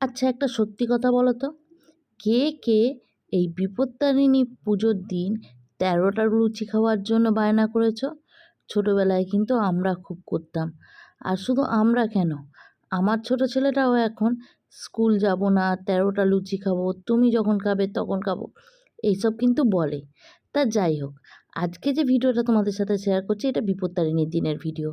আচ্ছা একটা সত্যি কথা বলো তো। কে কে এই বিপত্তারিণী পুজোর দিন তেরোটা লুচি খাওয়ার জন্য বায়না করেছ? ছোটোবেলায় কিন্তু আমরা খুব করতাম। আর শুধু আমরা কেন? আমার ছোটো ছেলেটাও এখন স্কুল যাব না, তেরোটা লুচি খাব, তুমি যখন খাবে তখন খাব, এইসব কিন্তু বলে। তা যাই হোক আজকে যে ভিডিওটা তোমাদের সাথে শেয়ার করছি, এটা বিপত্তারিণীর দিনের ভিডিও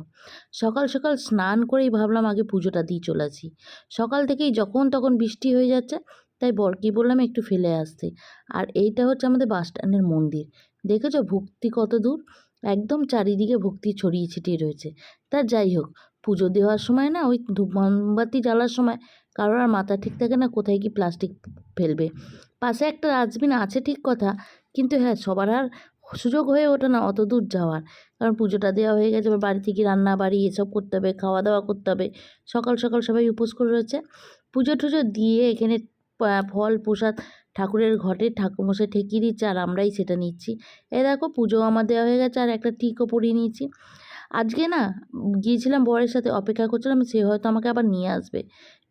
সকাল সকাল স্নান করেই ভাবলাম আগে পুজোটা দিয়ে চলে আসি। সকাল থেকেই যখন তখন বৃষ্টি হয়ে যাচ্ছে, তাই বরকে বললাম একটু ফেলে আসতে। আর এইটা হচ্ছে আমাদের বাস স্ট্যান্ডের মন্দির। দেখেছ? ভক্তি কত দূর? একদম চারিদিকে ভক্তি ছড়িয়ে ছিটিয়ে রয়েছে। তা যাই হোক, পুজো দেওয়ার সময় না, ওই ধূপ মোমবাতি জ্বালার সময় কারোর আর মাথা ঠিক থাকে না, কোথায় কি প্লাস্টিক ফেলবে। পাশে একটা ডাস্টবিন আছে ঠিক কথা, কিন্তু হ্যাঁ সবার আর সুযোগ হয়ে ওঠে না অত দূর যাওয়ার। কারণ পুজোটা দেওয়া হয়ে গেছে, এবার বাড়ি থেকে রান্না বাড়ি এসব করতে হবে খাওয়া দাওয়া করতে হবে। সকাল সকাল সবাই উপোস করে রয়েছে। পুজো টুজো দিয়ে এখানে ফল, প্রসাদ ঠাকুরের ঘটে, ঠাকুরমশাই ঠেকিয়ে দিচ্ছে আর আমরাই সেটা নিচ্ছি। এ দেখো পুজো আমার দেওয়া হয়ে গেছে আর একটা টিকও পরিয়ে নিয়েছি। আজকে না গিয়েছিলাম বরের সাথে, অপেক্ষা করছিলাম সে হয়তো আমাকে আবার নিয়ে আসবে।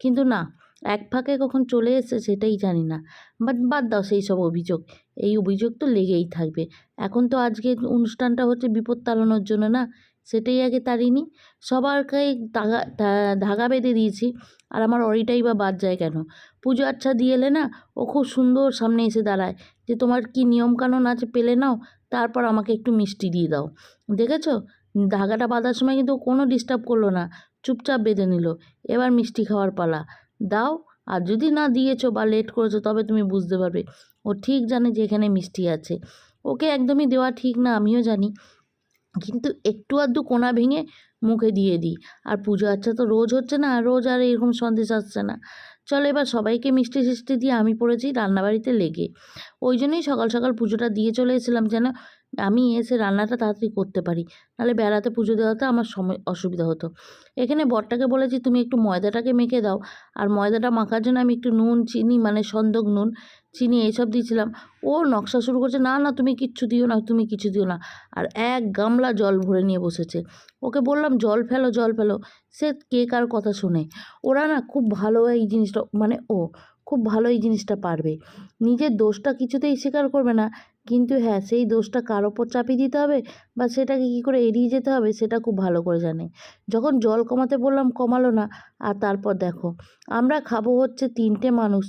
কিন্তু না এক ফাঁকে কখন চলে এসেছে সেটাই জানি না। বাট বাদ দাও সেই সব অভিযোগ। এই অভিযোগ তো লেগেই থাকবে। এখন তো আজকে অনুষ্ঠানটা হচ্ছে বিপদ তাড়ানোর জন্য না? সেটাই আগে তাড়িনি। সবার দাগা ধাগা বেঁধে দিয়েছি। আর আমার অরিটাই বা বাদ যায় কেন? পুজো আচ্ছা দিয়ে এলে না ও খুব সুন্দর সামনে এসে দাঁড়ায় যে তোমার কি নিয়মকানুন আছে পেলে নাও, তারপর আমাকে একটু মিষ্টি দিয়ে দাও। দেখেছ? ধাগাটা বাঁধার সময় কিন্তু কোনো ডিস্টার্ব করল না। চুপচাপ বেঁধে নিল। এবার মিষ্টি খাওয়ার পালা। দাও। আর যদি না দিয়েছ বা লেট করেছ, তবে তুমি বুঝতে পারবে। ও ঠিক জানে যে এখানে মিষ্টি আছে। ওকে একদমই দেওয়া ঠিক না, আমিও জানি। কিন্তু একটু আধটু কোনা ভেঙে মুখে দিয়ে দিই। আর পুজো আচ্ছা তো রোজ হচ্ছে না, রোজ আর এরকম সন্দেশ আসছে না। চলো এবার সবাইকে মিষ্টি সিষ্টি দিয়ে আমি পড়েছি রান্নাবাড়িতে লেগে। ওই জন্যই সকাল সকাল পুজোটা দিয়ে চলে এসেছিলাম যেন আমি এসে রান্নাটা তাড়াতাড়ি করতে পারি। নাহলে বেড়াতে পুজো দেওয়াতে আমার সময় অসুবিধা হতো। এখানে বরটাকে বলেছি, তুমি একটু ময়দাটাকে মেখে দাও। আর ময়দাটা মাখার জন্য আমি একটু নুন, চিনি মানে সন্দক নুন, চিনি এইসব দিয়েছিলাম। ও নকশা শুরু করছে, না না, তুমি কিচ্ছু দিও না, তুমি কিছু দিও না। আর এক গামলা জল ভরে নিয়ে বসেছে। ওকে বললাম, জল ফেলো জল ফেলো। সে কে কার কথা শোনে। ওরা না খুব ভালো এই জিনিসটা মানে ও খুব ভালো এই জিনিসটা পারবে। নিজের দোষটা কিছুতেই স্বীকার করবে না। কিন্তু হ্যাঁ সেই দোষটা কার ওপর চাপিয়ে দিতে হবে বা সেটাকে কী করে এড়িয়ে যেতে হবে সেটা খুব ভালো করে জানে। যখন জল কমাতে বললাম, কমালো না। আর তারপর দেখো, আমরা খাব হচ্ছে তিনটে মানুষ,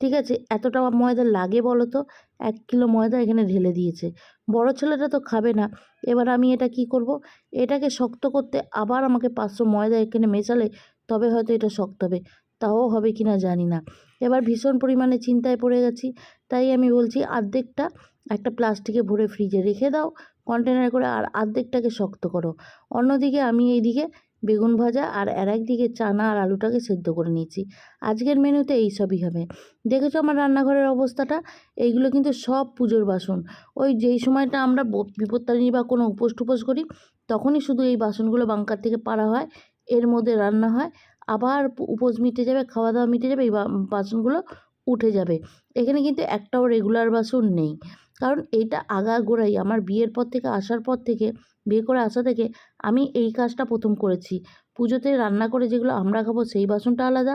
ঠিক আছে? এতটা ময়দা লাগে বলো তো? এক কিলো ময়দা এখানে ঢেলে দিয়েছে। বড় ছেলেটা তো খাবে না। এবার আমি এটা কি করব? এটাকে শক্ত করতে আবার আমাকে পাঁচশো ময়দা এখানে মেশালে তবে হয়তো এটা শক্ত হবে। তাও হবে কি না জানি না। এবার ভীষণ পরিমাণে চিন্তায় পড়ে গেছি, তাই আমি বলছি আর্ধেকটা একটা প্লাস্টিকে ভরে ফ্রিজে রেখে দাও কন্টেনার করে আর আর্ধেকটাকে শক্ত করো। অন্যদিকে আমি এইদিকে বেগুন ভাজা আর আর একদিকে চানা আর আলুটাকে সেদ্ধ করে নিয়েছি। আজকের মেনুতে এই সবই হবে। দেখেছ আমার রান্নাঘরের অবস্থাটা? এইগুলো কিন্তু সব পুজোর বাসন। ওই যেই সময়টা আমরা বিপত্তারিণী বা কোনো উপোস টুপোস করি, তখনই শুধু এই বাসনগুলো বাংকার থেকে পাড়া হয়, এর মধ্যে রান্না হয় আবার উপোস মিটে যাবে খাওয়া দাওয়া মিটে যাবে, এই বাসনগুলো উঠে যাবে। এখানে কিন্তু একটাও রেগুলার বাসন নেই। কারণ এইটা আগাগোড়াই আমার বিয়ের পর থেকে, আসার পর থেকে, বিয়ে করে আসা থেকে আমি এই কাজটা প্রথম করেছি। পুজোতে রান্না করে যেগুলো আমরা খাব সেই বাসনটা আলাদা,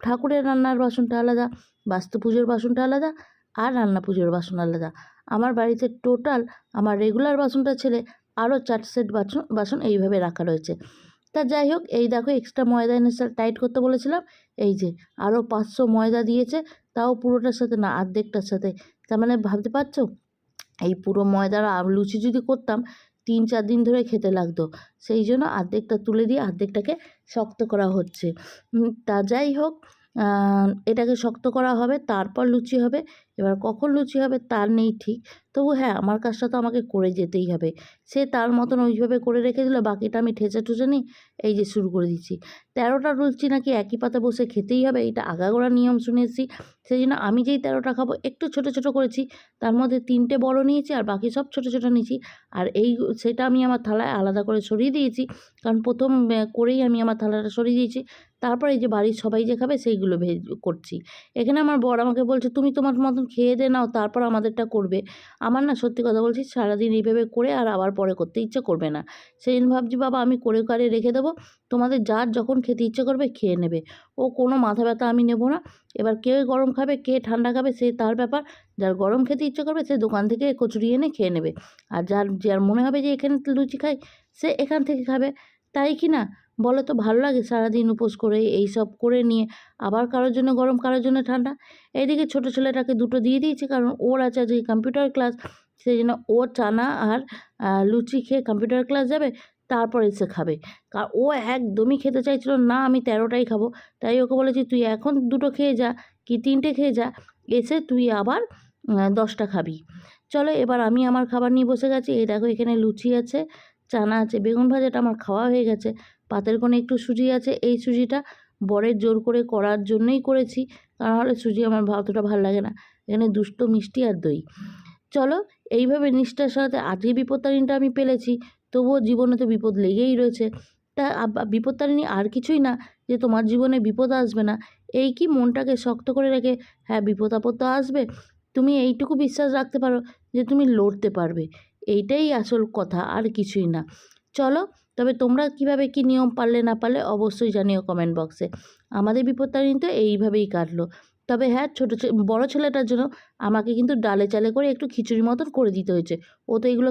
ঠাকুরের রান্নার বাসনটা আলাদা, বাস্তু পুজোর বাসনটা আলাদা আর রান্না পুজোর বাসন আলাদা। আমার বাড়িতে টোটাল আমার রেগুলার বাসনটা ছেড়ে আরও চার সেট বাসন বাসন এইভাবে রাখা রয়েছে। তা যাই হোক, এই দেখো এক্সট্রা ময়দা এনে টাইট করতে বলেছিলাম। এই যে আরও পাঁচশো ময়দা দিয়েছে, তাও পুরোটার সাথে না অর্ধেকটার সাথে। তার মানে ভাবতে পারছ? এই পুরো ময়দার লুচি যদি করতাম, তিন চার দিন ধরে খেতে লাগতো। সেই জন্য অর্ধেকটা তুলে দিয়ে অর্ধেকটাকে শক্ত করা হচ্ছে। তা যাই হোক এটাকে শক্ত করা হবে, তারপর লুচি হবে। এবার কখন লুচি হবে তার নেই ঠিক। তবু হ্যাঁ আমার কাজটা তো আমাকে করে যেতেই হবে। সে তার মতন ওইভাবে করে রেখে দিল, বাকিটা আমি ঠেসে ঠুসে নিই এই যে শুরু করে দিচ্ছি। তেরোটা লুচি নাকি একই পাতে বসে খেতেই হবে, এটা আগাগোড়া নিয়ম শুনেছি। সেই জন্য আমি যেই তেরোটা খাব একটু ছোট ছোট করেছি, তার মধ্যে তিনটে বড় নিয়েছি আর বাকি সব ছোট ছোট নিয়েছি। আর এই সেটা আমি আমার থালায় আলাদা করে সরিয়ে দিয়েছি, কারণ প্রথম করেই আমি আমার থালাটা সরিয়ে দিয়েছি। তারপর এই যে বাড়ির সবাই যে খাবে সেইগুলো ভেজ, করছি। এখানে আমার বর আমাকে বলছে, তুমি তোমার মতন খেয়ে দে নাও, তারপর আমাদেরটা করবে। আমার না সত্যি কথা বলছি, সারাদিন এইভাবে করে আর আবার পরে করতে ইচ্ছে করবে না। সেই জন্য ভাবছি, বাবা, আমি করে করে রেখে দেবো? তোমাদের যার যখন খেতে ইচ্ছে করবে, খেয়ে নেবে। ও কোনো মাথা ব্যথা আমি নেব না। এবার কে গরম খাবে, কে ঠান্ডা খাবে, সে তার ব্যাপার। যার গরম খেতে ইচ্ছে করবে, সে দোকান থেকে কচুরি এনে খেয়ে নেবে। আর যার যার মনে হবে যে এখানে লুচি খাই সে এখান থেকে খাবে। তাই কি না? বলো তো, ভালো লাগে সারাদিন উপোস করে এই সব করে নিয়ে। আবার কারোর জন্য গরম, কারোর জন্য ঠান্ডা? এইদিকে ছোটো ছেলেটাকে দুটো দিয়ে দিয়েছি, কারণ ওর আছে আজকে কম্পিউটার ক্লাস সেই জন্য ও চানা আর লুচি খেয়ে কম্পিউটার ক্লাস যাবে, তারপর এসে খাবে। কার ও একদমই খেতে চাইছিল না, আমি তেরোটাই খাব। তাই ওকে বলেছি, তুই এখন দুটো খেয়ে যা, কি তিনটে খেয়ে যা, এসে তুই আবার দশটা খাবি। চলো, এবার আমি আমার খাবার নিয়ে বসে গেছি। এই দেখো, এখানে লুচি আছে। চানা আছে, বেগুন ভাজাটা আমার খাওয়া হয়ে গেছে, পাতের কোণে একটু সুজি আছে, এই সুজিটা বরের জোর করে করার জন্যই করেছি কারণ সুজি আমার অতটা ভালো লাগে না, এখানে দুষ্ট মিষ্টি আর দই। চলো, এইভাবে নিষ্ঠার সাথে আজকে বিপত্তারিণীটা আমি পেলেছি, তবুও জীবনে তো বিপদ লেগেই রয়েছে, তা বিপত্তারিণী আর কিছুই না, যে তোমার জীবনে বিপদ আসবে না, এই কি মনটাকে শক্ত করে রেখে হ্যাঁ বিপদ আপদ তো আসবে, তুমি এইটুকু বিশ্বাস রাখতে পারো যে তুমি লড়তে পারবে এইটাই আসল কথা, আর কিছুই না। চলো, তবে তোমরা কীভাবে কি নিয়ম পারলে না পারলে অবশ্যই জানিও কমেন্ট বক্সে আমাদের বিপত্তারিণী তো এইভাবেই কাটলো। তবে হ্যাঁ ছোটো বড়ো ছেলেটার জন্য আমাকে কিন্তু ডালে চালে করে একটু খিচুড়ি মতন করে দিতে হয়েছে। ও তো এগুলো